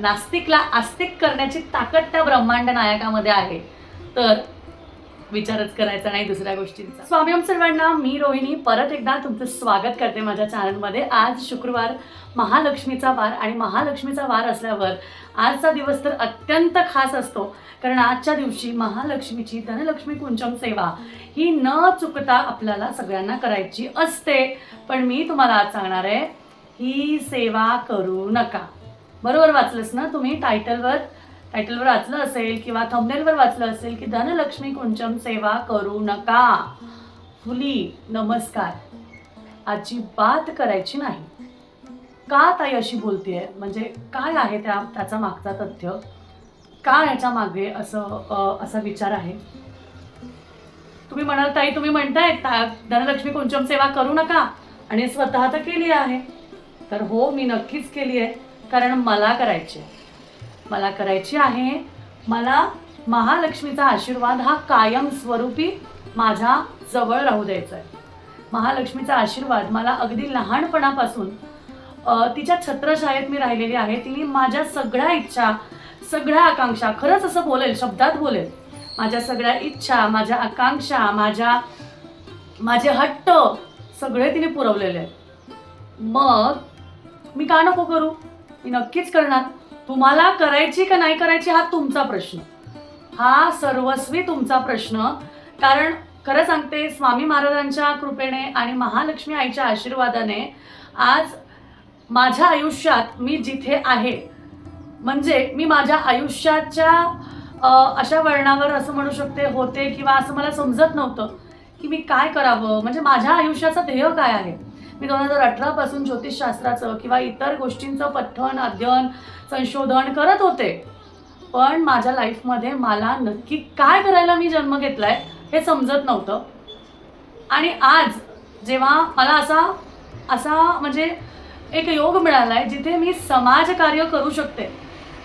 नास्तिकला आस्तिक करण्याची ताकद त्या ब्रह्मांड नायकामध्ये आहे. तर विचारच करायचा नाही दुसऱ्या गोष्टींचा. स्वामीम सर्वांना मी रोहिणी परत एकदा तुमचं स्वागत करते माझ्या चॅनलमध्ये आज शुक्रवार महालक्ष्मीचा वार आणि महालक्ष्मीचा वार असल्यावर आजचा दिवस तर अत्यंत खास असतो. कारण आजच्या दिवशी महालक्ष्मीची धनलक्ष्मी कुंचम सेवा ही न चुकता आपल्याला सगळ्यांना करायची असते. पण मी तुम्हाला आज सांगणार आहे ही सेवा करू नका. बरोबर वाचलंस ना तुम्ही? टायटलवर टायटलवर वाचलं असेल किंवा थंबनेलवर वाचलं असेल की धनलक्ष्मी कुंचम सेवा करू नका. फुली नमस्कार. अजिबात करायची नाही. का ताई अशी बोलतेय? म्हणजे काय आहे त्या त्याचा मागचा तथ्य? का याच्या मागे असं असा विचार आहे? तुम्ही म्हणाल ताई तुम्ही म्हणताय धनलक्ष्मी कुंचम सेवा करू नका. आणि स्वतः तर केली आहे. तर हो मी नक्कीच केली आहे. कारण मला करायची. आहे मला करायची आहे. मला महालक्ष्मीचा आशीर्वाद हा कायम स्वरूपी माझ्या जवळ राहू द्यायचा आहे महालक्ष्मीचा आशीर्वाद मला अगदी लहानपणापासून तिच्या छत्रशाळेत मी राहिलेली आहे. तिने माझ्या सगळ्या इच्छा सगळ्या आकांक्षा खरंच असं बोलेल शब्दात बोलेल. माझ्या सगळ्या इच्छा माझ्या आकांक्षा माझ्या माझे हट्ट सगळे तिने पुरवलेले आहेत. मग मी का नको करू? मी नक्कीच करणार. तुम्हाला करायची का नाही करायची हा तुमचा प्रश्न. हा सर्वस्वी तुमचा प्रश्न. कारण खरं सांगते स्वामी महाराजांच्या कृपेने आणि महालक्ष्मी आईच्या आशीर्वादाने आज माझ्या आयुष्यात मी जिथे आहे म्हणजे मी माझ्या आयुष्याच्या अशा वळणावर असं म्हणू शकते होते किंवा असं मला समजत नव्हतं की मी काय करावं. म्हणजे माझ्या आयुष्याचं ध्येय काय आहे? मी दोन हजार अठरापासून ज्योतिषशास्त्राचं किंवा इतर गोष्टींचं पठण अध्ययन संशोधन करत होते. पण माझ्या लाईफमध्ये मला नक्की काय करायला मी जन्म घेतला आहे हे समजत नव्हतं. आणि आज जेव्हा मला असा असा म्हणजे एक योग मिळाला आहे जिथे मी समाजकार्य करू शकते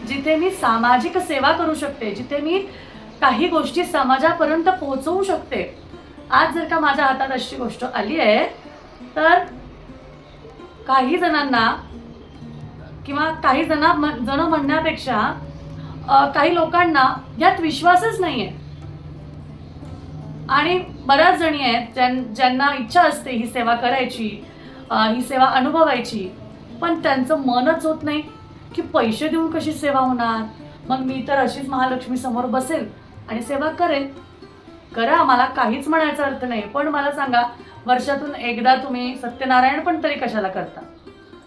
जिथे मी सामाजिक सेवा करू शकते जिथे मी काही गोष्टी समाजापर्यंत पोहोचवू शकते. आज जर का माझ्या हातात अशी गोष्ट आली आहे तर काही जणांना किंवा काही जण जण म्हणण्यापेक्षा काही लोकांना यात विश्वासच नाही आहे आणि बऱ्याच जणी आहेत ज्यां ज्यांना इच्छा असते ही सेवा करायची ही सेवा अनुभवायची पण त्यांचं मनच होत नाही की पैसे देऊन कशी सेवा होणार. मग मी तर अशीच महालक्ष्मी समोर बसेल आणि सेवा करेल. करा मला काहीच म्हणायचा अर्थ नाही पण मला सांगा वर्षातून एकदा तुम्ही सत्यनारायण पण तरी कशाला करता?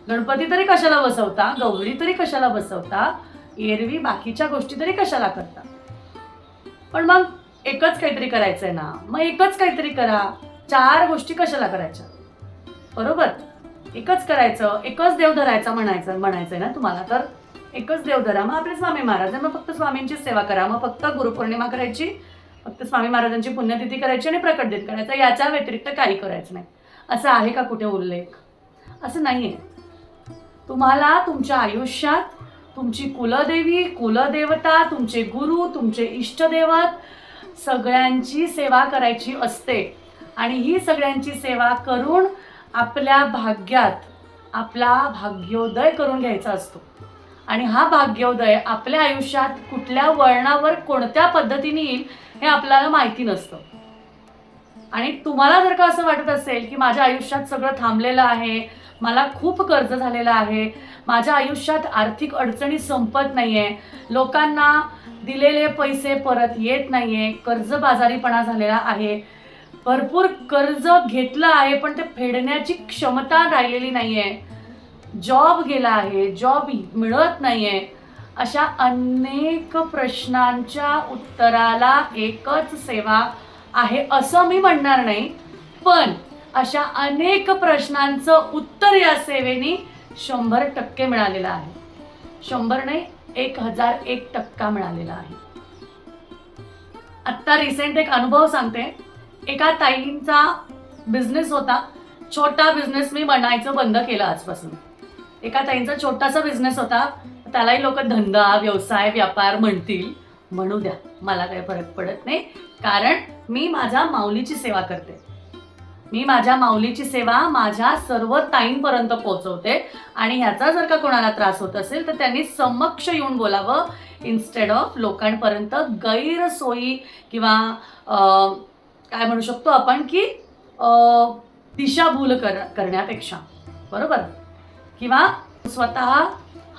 गणपती तरी कशाला बसवता? गौरी तरी कशाला बसवता? एरवी बाकीच्या गोष्टी तरी कशाला करता? पण मग एकच काहीतरी करायचंय ना मग एकच काहीतरी करा. चार गोष्टी कशाला करायच्या? बरोबर? एकच करायचं एकच देव धरायचा म्हणायचं म्हणायचंय ना तुम्हाला? तर एकच देव धरा. मग आपले स्वामी महाराज मग फक्त स्वामींची सेवा करा. मग फक्त गुरुपौर्णिमा करायची फक्त स्वामी महाराजांची पुण्यतिथी करायची आणि प्रकट देत करायचा. याच्या व्यतिरिक्त काही करायचं नाही. असं आहे का कुठे उल्लेख? असं नाही आहे तुम्हाला तुमच्या आयुष्यात तुमची कुलदेवी कुलदेवता तुमचे गुरु तुमचे इष्टदेवत सगळ्यांची सेवा करायची असते. आणि ही सगळ्यांची सेवा करून आपल्या भाग्यात आपला भाग्योदय करून घ्यायचा असतो. आणि हा भाग्योदय आपल्या आयुष्यात कुठल्या वळणावर कोणत्या पद्धतीने येईल हे आपल्याला माहिती नसतं. आणि तुम्हाला जर का असं वाटत असेल की माझ्या आयुष्यात सगळं थांबलेलं आहे मला खूप कर्ज झालेलं आहे माझ्या आयुष्यात आर्थिक अडचणी संपत नाही आहे लोकांना दिलेले पैसे परत येत नाही आहे कर्जबाजारीपणा झालेला आहे भरपूर कर्ज घेतलं आहे पण ते फेडण्याची क्षमता राहिलेली नाही आहे जॉब गेला आहे जॉब मिळत नाही आहे अशा अनेक प्रश्नांच्या उत्तराला एकच सेवा आहे असं मी म्हणणार नाही. पण अशा अनेक प्रश्नांचं उत्तर या सेवेने शंभर टक्के मिळालेलं आहे. शंभर नाही एक हजार एक टक्का मिळालेला आहे. आत्ता रिसेंट एक अनुभव सांगते. एका ताईंचा बिझनेस होता. छोटा बिझनेस मी बनायचं बंद केलं आजपासून. एका ताईंचा छोटासा बिझनेस होता. त्यालाही लोक धंदा व्यवसाय व्यापार म्हणतील. म्हणू द्या मला काही फरक पडत नाही. कारण मी माझ्या माऊलीची सेवा करते. मी माझ्या माऊलीची सेवा माझ्या सर्व ताईंपर्यंत पोहोचवते. आणि ह्याचा जर का कोणाला त्रास होत असेल तर त्यांनी समक्ष येऊन बोलावं. इन्स्टेड ऑफ लोकांपर्यंत गैरसोयी किंवा काय म्हणू शकतो आपण की दिशाभूल कर करण्यापेक्षा. बरोबर? किंवा स्वतः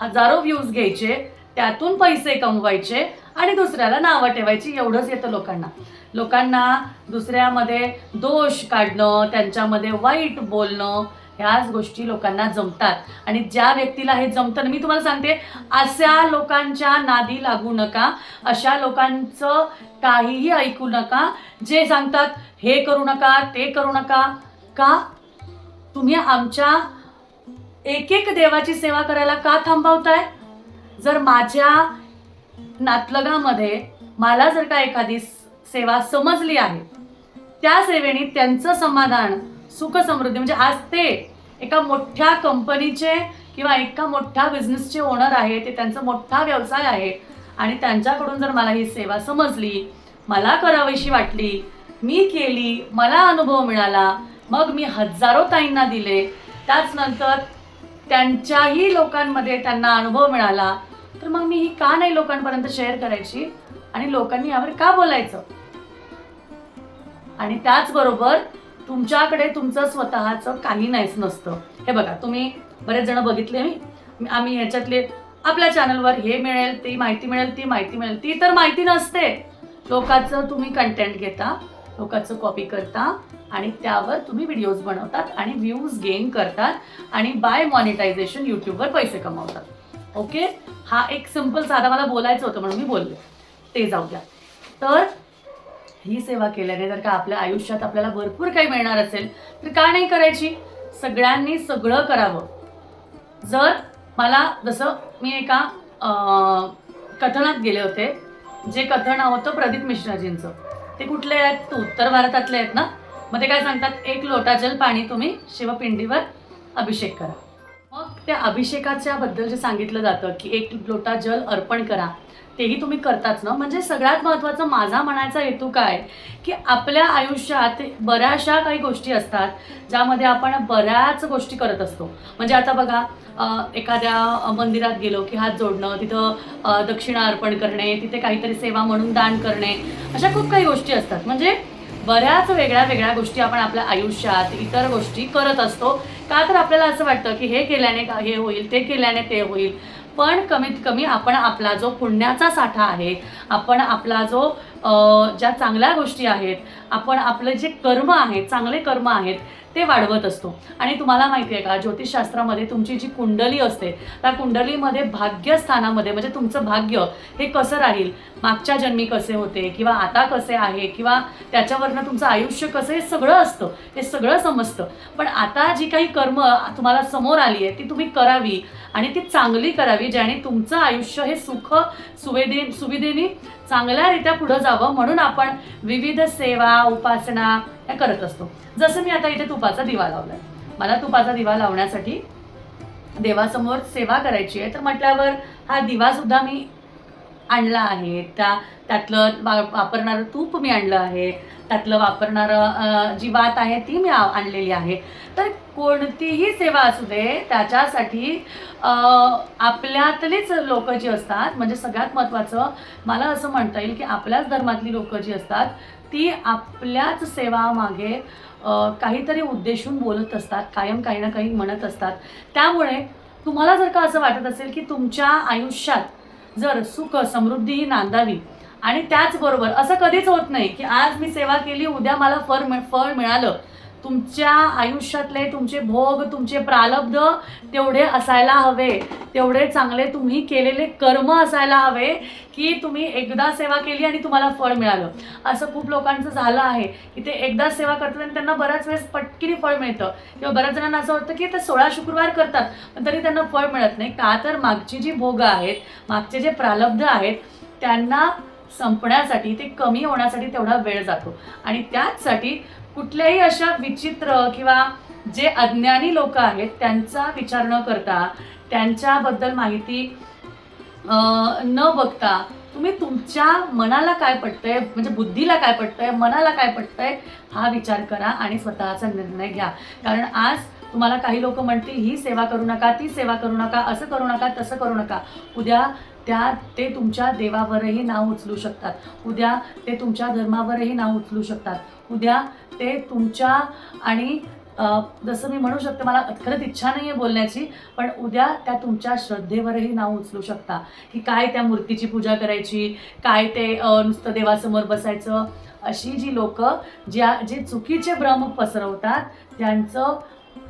हजारो व्ह्यूज घ्यायचे त्यातून पैसे कमवायचे आणि दुसऱ्याला नावं ठेवायची. एवढंच येतं लोकांना. लोकांना दुसऱ्यामध्ये दोष काढणं त्यांच्यामध्ये वाईट बोलणं ह्याच गोष्टी लोकांना जमतात. आणि ज्या व्यक्तीला हे जमतं मी तुम्हाला सांगते अशा लोकांच्या नादी लागू नका. अशा लोकांचं काहीही ऐकू नका. जे सांगतात हे करू नका ते करू नका. का? तुम्ही आमच्या एक एक देवाची सेवा करायला का थांबवताय? जर माझ्या नातलगामध्ये मला जर का एखादी स- सेवा समजली आहे त्या सेवेने त्यांचं समाधान सुख समृद्धी म्हणजे आज ते एका मोठ्या कंपनीचे किंवा एका मोठ्या बिझनेसचे ओनर आहे ते त्यांचा मोठा व्यवसाय आहे आणि त्यांच्याकडून जर मला ही सेवा समजली मला करावीशी वाटली मी केली मला अनुभव मिळाला मग मी हजारो ताईंना दिले त्याच नंतर त्यांच्याही लोकांमध्ये त्यांना अनुभव मिळाला तर मग मी ही का नाही लोकांपर्यंत शेअर करायची? आणि लोकांनी यावर का बोलायचं? आणि त्याचबरोबर तुमच्याकडे तुमचं स्वतःचं काही नाहीच नसतं. हे बघा तुम्ही बरेच जण बघितले मी. मी- आम्ही ह्याच्यातले आपल्या चॅनलवर हे मिळेल ती माहिती मिळेल ती माहिती मिळेल ती तर माहिती नसते. लोकांचं तुम्ही कंटेंट घेता लोकांचं कॉपी करता आणि त्यावर तुम्ही व्हिडिओज बनवतात आणि व्ह्यूज गेन करतात आणि बाय मॉनिटायझेशन यूट्यूबवर पैसे कमावतात. ओके हा एक सिंपल साधा मला बोलायचं होतं म्हणून मी बोलले. ते जाऊ द्या. तर ही सेवा केल्याने जर का आपल्या आयुष्यात आपल्याला भरपूर काही मिळणार असेल तर का नाही करायची? सगळ्यांनी सगळं करावं. जर मला जसं मी एका कथनात गेले होते जे कथन होतं प्रदीप मिश्राजींचं ते कुठले आहेत? उत्तर भारतातले आहेत ना? मग ते काय सांगतात? एक लोटा जल पाणी तुम्ही शिवपिंडीवर अभिषेक करा. मग त्या अभिषेकाच्या बद्दल जे सांगितलं जातं की एक लोटा जल अर्पण करा तेही तुम्ही करताच ना? म्हणजे सगळ्यात महत्त्वाचं माझा म्हणायचा हेतू काय? की आपल्या आयुष्यात बऱ्याचशा काही गोष्टी असतात ज्यामध्ये आपण बऱ्याच गोष्टी करत असतो. म्हणजे आता बघा एखाद्या मंदिरात गेलो की हात जोडणं तिथं दक्षिणा अर्पण करणे तिथे काहीतरी सेवा म्हणून दान करणे अशा खूप काही गोष्टी असतात. म्हणजे बऱ्याच वेगळ्या वेगळ्या गोष्टी आपण आपल्या आयुष्यात इतर गोष्टी करत असतो. का तर आपल्याला असं वाटतं की हे केल्याने का हे होईल ते केल्याने ते होईल. पण कमीत कमी आपण आपला जो पुण्याचा साठा आहे आपण आपला जो ज्या चांगल्या गोष्टी आहेत आपण आपले जे कर्म आहेत चांगले कर्म आहेत ते वाढवत असतो. आणि तुम्हाला माहिती आहे का ज्योतिषशास्त्रामध्ये तुमची जी कुंडली असते त्या कुंडलीमध्ये भाग्यस्थानामध्ये म्हणजे तुमचं भाग्य हे कसं राहील? मागच्या जन्मी कसे होते किंवा आता कसे आहे किंवा त्याच्यावरनं तुमचं आयुष्य कसं हे सगळं असतं हे सगळं समजतं. पण आता जी काही कर्म तुम्हाला समोर आली आहे ती तुम्ही करावी आणि ती चांगली करावी ज्याने तुमचं आयुष्य हे सुख सुवेदे सुविधेने चांगल्यारीत्या पुढं जावं म्हणून आपण विविध सेवा उपासना या करत असतो. जसं मी आता इथे तुपाचा दिवा लावलाय. मला तुपाचा दिवा लावण्यासाठी देवासमोर सेवा करायची आहे. तर म्हटल्यावर हा दिवा सुद्धा मी आणला आहे. त्या त्यातलं वा वापरणारं तूप मी आणलं आहे. त्यातलं वापरणारं जी वात आहे ती मी आणलेली आहे. तर कोणतीही सेवा असू दे त्याच्यासाठी आपल्यातलीच लोक जी असतात म्हणजे सगळ्यात महत्त्वाचं मला असं म्हणता येईल की आपल्याच धर्मातली लोक जी असतात ती आपल्याच सेवामागे काहीतरी उद्देशून बोलत असतात कायम काही ना काही म्हणत असतात. त्यामुळे तुम्हाला जर का असं वाटत असेल की तुमच्या आयुष्यात जर सुख समृद्धी ही नांदावी आणि त्याचबरोबर असं कधीच होत नाही की आज मी सेवा केली उद्या मला फळ फळ मिळालं. तुमच्या आयुष्यातले तुमचे भोग तुमचे प्रालब्ध तेवढे असायला हवे. तेवढे चांगले तुम्ही केलेले कर्म असायला हवे की तुम्ही एकदा सेवा केली आणि तुम्हाला फळ मिळालं. असं खूप लोकांचं झालं आहे की ते एकदा सेवा करतात आणि त्यांना बऱ्याच वेळेस पटकिनी फळ मिळतं. किंवा बऱ्याच जणांना असं वाटतं की ते सोळा शुक्रवार करतात पण तरी त्यांना फळ मिळत नाही. का तर मागची जी भोग आहेत मागचे जे प्रालब्ध आहेत त्यांना संपण्यासाठी ते कमी होण्यासाठी तेवढा वेळ जातो. आणि त्याचसाठी कुठल्याही अशा विचित्र किंवा जे अज्ञानी लोक आहेत त्यांचा विचार न करता त्यांच्याबद्दल माहिती न बघता तुम्ही तुमच्या मनाला काय पटतंय म्हणजे बुद्धीला काय पटतंय मनाला काय पटतंय हा विचार करा आणि स्वतःचा निर्णय घ्या. कारण आज तुम्हाला काही लोक म्हणतील ही सेवा करू नका ती सेवा करू नका असं करू नका तसं करू नका. उद्या त्या ते तुमच्या देवावरही नाव उचलू शकतात. उद्या ते तुमच्या धर्मावरही नाव उचलू शकतात. उद्या ते तुमच्या आणि जसं मी म्हणू शकते मला खरंच इच्छा नाही आहे बोलण्याची पण उद्या त्या तुमच्या श्रद्धेवरही नाव उचलू शकता. की काय त्या मूर्तीची पूजा करायची काय ते नुसतं देवासमोर बसायचं अशी जी लोक ज्या जे चुकीचे भ्रम पसरवतात त्यांचं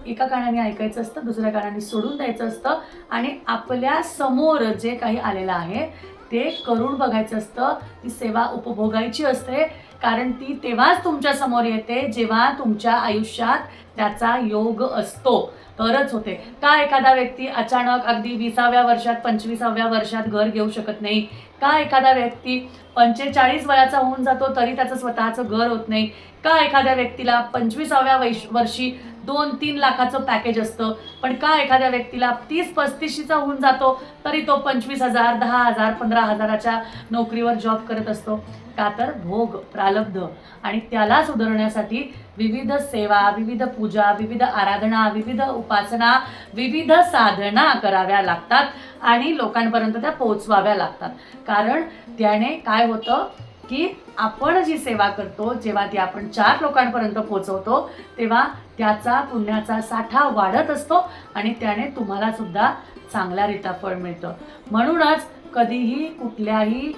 एका कानाने ऐकायचं असतं दुसऱ्या कानाने सोडून द्यायचं असतं आणि आपल्यासमोर जे काही आलेलं आहे ते करून बघायचं असतं. ती सेवा उपभोगायची असते कारण ती तेव्हाच तुमच्यासमोर येते जेव्हा तुमच्या आयुष्यात त्याचा योग असतो. तरच होते. का एखादा व्यक्ती अचानक अगदी विसाव्या वर्षात पंचवीसाव्या वर्षात घर घेऊ शकत नाही? का एखादा व्यक्ती पंचेचाळीस वयाचा होऊन जातो तरी त्याचं स्वतःचं घर होत नाही? का एखाद्या व्यक्तीला पंचवीसाव्या वैश वर्षी दोन तीन लाखाचं पॅकेज असतं. पण का एखाद्या व्यक्तीला तीस पस्तीसशीचा होऊन जातो तरी तो पंचवीस हजार दहा हजार पंधरा हजाराच्या नोकरीवर जॉब करत असतो. का तर भोग प्रालब्ध. आणि त्याला सुधारण्यासाठी विविध सेवा विविध पूजा विविध आराधना विविध उपासना विविध साधना कराव्या लागतात आणि लोकांपर्यंत त्या पोचवाव्या लागतात. कारण त्याने काय होतं? की आपण जी सेवा करतो जेव्हा ती आपण चार लोकांपर्यंत पोचवतो तेव्हा त्याचा पुण्याचा साठा वाढत असतो आणि त्याने तुम्हाला सुद्धा चांगल्यारीत्या फळ मिळतं. म्हणूनच कधीही कुठल्याही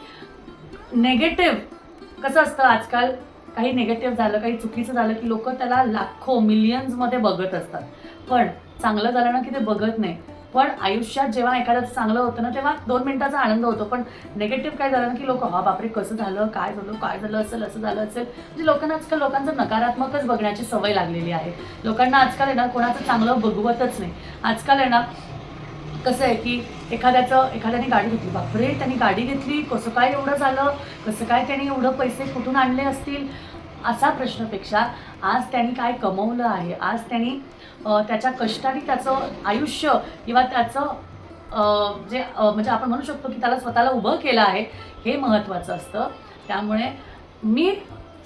नेगेटिव्ह कसं असतं आजकाल काही नेगेटिव्ह झालं काही चुकीचं झालं की लोक त्याला लाखो मिलियन्समध्ये बघत असतात. पण चांगलं झालं ना की ते बघत नाही. पण आयुष्यात जेव्हा एखाद्याचं चांगलं होतं ना तेव्हा दोन मिनिटाचा आनंद होतो. पण नेगेटिव्ह काय झालं ना की लोक हा बापरे कसं झालं? काय झालं? काय झालं? असेल असं झालं असेल. म्हणजे लोकांना आजकाल लोकांचं नकारात्मकच बघण्याची सवय लागलेली आहे. लोकांना आजकाल आहे ना कोणाचं चांगलं बघवतच नाही. आजकाल आहे ना कसं आहे की एखाद्याचं एखाद्याने गाडी घेतली. बापरे त्यांनी गाडी घेतली. कसं काय एवढं झालं? कसं काय त्याने एवढं पैसे कुठून आणले असतील? असा प्रश्नपेक्षा आज त्यांनी काय कमवलं आहे? आज त्यांनी त्याच्या कष्टाने त्याचं आयुष्य किंवा त्याचं जे म्हणजे आपण म्हणू शकतो की त्याला स्वतःला उभं केलं आहे हे महत्त्वाचं असतं. त्यामुळे मी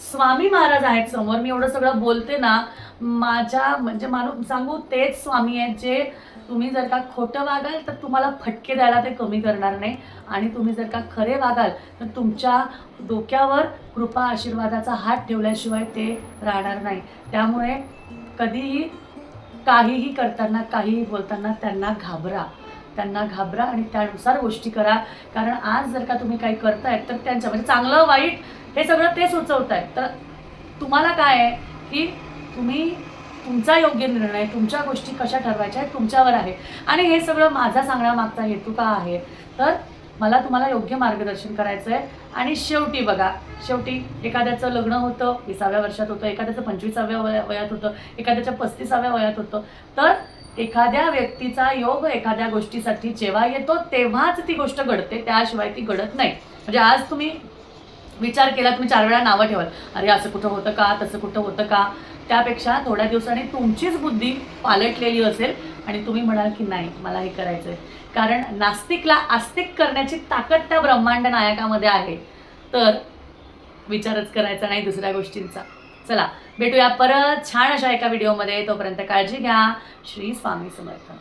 स्वामी महाराज आहेत समोर मी एवढं सगळं बोलते ना माझ्या म्हणजे मानू सांगू तेच स्वामी आहेत जे तुम्ही जर का खोटं वागाल तर तुम्हाला फटके द्यायला ते कमी करणार नाही. आणि तुम्ही जर का खरे वागाल तर तुमच्या डोक्यावर कृपा आशीर्वादाचा हात ठेवल्याशिवाय ते राहणार नाही. त्यामुळे कधीही काहीही करताना काहीही बोलताना त्यांना घाबरा. त्यांना घाबरा आणि त्यानुसार गोष्टी करा. कारण आज जर का तुम्ही काही करतायत तर त्यांच्या म्हणजे चांगलं वाईट हे सगळं ते सुचवत आहेत तर तुम्हाला काय आहे की तुम्ही तुमचा योग्य निर्णय तुमच्या गोष्टी कशा ठरवायच्या आहेत तुमच्यावर आहे. आणि हे सगळं माझा सांगण्यामागचा हेतू का आहे? तर मला तुम्हाला योग्य मार्गदर्शन करायचं आहे आणि शेवटी बघा शेवटी एखाद्याचं लग्न होतं विसाव्या वर्षात होतं एखाद्याचं पंचवीसाव्या वया वयात होतं एखाद्याच्या पस्तीसाव्या वयात होतं तर एखाद्या व्यक्तीचा योग एखाद्या गोष्टीसाठी जेव्हा येतो तेव्हाच ती गोष्ट घडते त्याशिवाय ती घडत नाही. म्हणजे आज तुम्ही विचार केला तुम्ही चार वेळा नावं ठेवाल. अरे असं कुठं होतं का? तसं कुठं होतं का? त्यापेक्षा थोड्या दिवसांनी तुमचीच बुद्धी पालटलेली असेल आणि तुम्ही म्हणाल की नाही मला हे करायचं आहे कारण नास्तिकला आस्तिक करण्याची ताकद त्या ब्रह्मांड नायकामध्ये आहे. तर विचारच करायचा नाही दुसऱ्या गोष्टींचा. चला भेटूया परत छान अशा एका व्हिडिओमध्ये. तोपर्यंत काळजी घ्या. श्री स्वामी समर्थ.